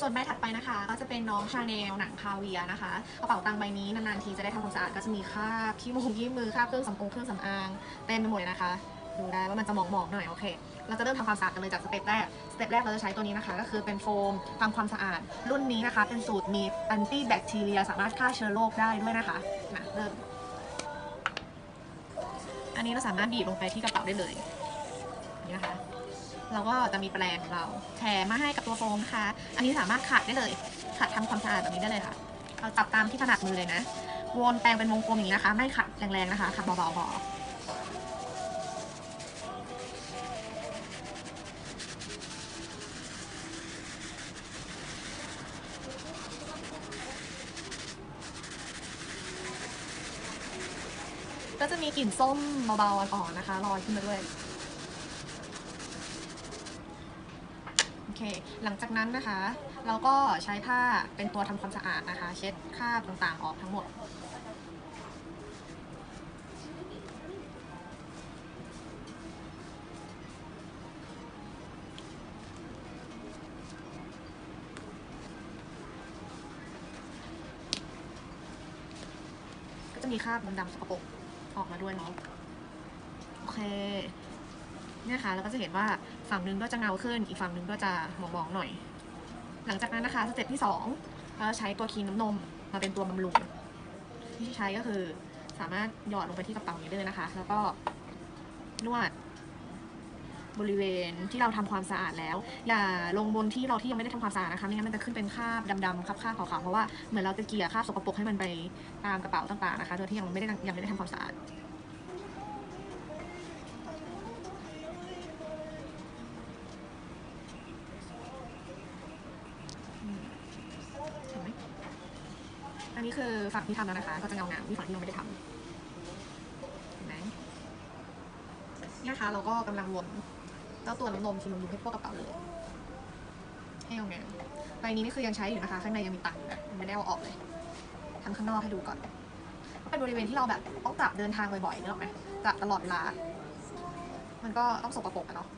ส่วนใบถัดไปนะคะ ก็จะเป็นน้องชาแนลหนังคาเวียนะคะกระเป๋าตังค์ใบนี้นานๆทีจะได้ทำความสะอาดก็จะมีคราบขี้มูกขี้มือคราบเครื่องสำอางเครื่องสำอางเต็มไปหมดเลยนะคะ ดูได้ว่ามันจะหมองๆหน่อยโอเคเราจะเริ่มทำความสะอาดกันเลยจากสเต็ปแรก สเต็ปแรกเราจะใช้ตัวนี้นะคะ ก็คือเป็นโฟมทำความสะอาด รุ่นนี้นะคะ เป็นสูตรมีแอนตี้แบคทีเรียสามารถฆ่าเชื้อโรคได้ด้วยนะคะมาเริ่ม อันนี้เราสามารถบีบลงไปที่กระเป๋าได้เลยนี่นะคะ เราก็จะมีแปรงของเราแถมมาให้กับตัวโฟมนะคะ อันนี้สามารถขัดได้เลยขัดทำความสะอาดแบบนี้ได้เลยค่ะ เราจับตามที่ถนัดมือเลยนะ วนแปรงเป็นวงกลมอย่างนี้นะคะ ไม่ขัดแรงๆนะคะ ขัดเบาๆพอก็จะมีกลิ่นส้มเบาๆอ่อนๆนะคะลอยขึ้นมาด้วย โอ เค หลังจากนั้นนะคะ เราก็ใช้ผ้าเป็นตัวทำความสะอาดนะคะ เช็ดคราบต่างๆออกทั้งหมดก็จะมีคราบดำๆสกปรกออกมาด้วยเนาะโอเค เนี่ยค่ะเราก็จะเห็นว่าฝั่งหนึงก็จะเงาขึ้น อีกฝั่งหนึงก็จะหมองๆหน่อย หลังจากนั้นนะคะสเต็ปที่สองเราใช้ตัวครีมน้ำนมมาเป็นตัวบำรุงที่ใช้ก็คือสามารถหยอดลงไปที่กระเป๋านี้ได้เลยนะคะ แล้วก็นวดบริเวณที่เราทำความสะอาดแล้ว อย่าลงบนที่เราที่ยังไม่ได้ทำความสะอาดนะคะไม่งั้นมันจะขึ้นเป็นคราบดำๆคราบๆขาวๆเพราะว่าเหมือนเราจะเกลี่ยคราบสกปรกให้มันไปตามกระเป๋าต่างๆนะคะโดยที่ยังไม่ได้ยังไม่ได้ทำความสะอาด เห็นไหม อันนี้คือฝั่งที่ทำแล้วนะคะ ก็จะเงาๆที่ฝั่งที่ยังไม่ได้ทำเห็นไหมเนี่ยนะคะ เราก็กำลังวนเจ้าตัวน้ำนมชิมบำรุงให้พวกกระเป๋าเลยให้เงางามใบนี้นี่คือยังใช้อยู่นะคะ ข้างในยังมีตังค์อยู่นะไม่ได้เอาออกเลยทำข้างนอกให้ดูก่อนเป็นบริเวณที่เราแบบต้องจับเดินทางบ่อยๆนึกออกไหมจับตลอดเวลา มันก็ต้องสกปรกอะเนาะ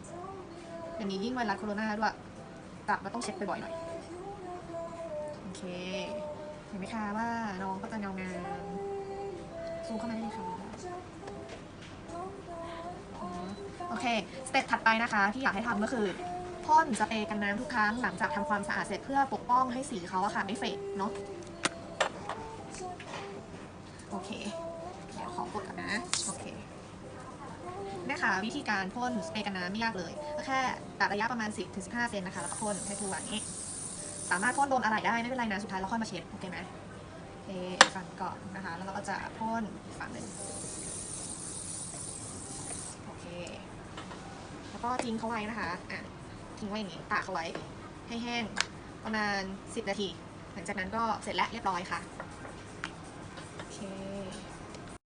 อย่างนี้ยิ่งไวรัสโคโรนาด้วยจับก็ต้องเช็ดบ่อยๆหน่อย โอเค เห็นไหมคะว่าน้องก็จะเงางามซูมเข้ามาได้เลยค่ะโอเค สเต็ปถัดไปนะคะ ที่อยากให้ทำก็คือพ่นสเปรย์กันน้ำทุกครั้งหลังจากทำความสะอาดเสร็จเพื่อปกป้องให้สีเขาอะค่ะไม่เฟดเนาะโอเค เดี๋ยวขอกดก่อนนะ โอเคเนี่ยค่ะวิธีการพ่นสเปรย์กันน้ำไม่ยากเลย ก็แค่กะระยะประมาณ 10-15 เซนนะคะ แล้วก็พ่นให้ทั่วอย่างนี้ สามารถพ่นโดนอะไรได้ไม่เป็นไรนะสุดท้ายเราค่อยมาเช็ดโอเคไหมโอเคฝั่งก่อนนะคะแล้วเราก็จะพ่นอีกฝั่งหนึ่งโอเค แล้วก็ทิ้งเขาไว้นะคะอะทิ้งไว้อย่างนี้ตากเขาไว้ให้แห้งประมาณ 10 นาที หลังจากนั้นก็เสร็จแล้วเรียบร้อยค่ะ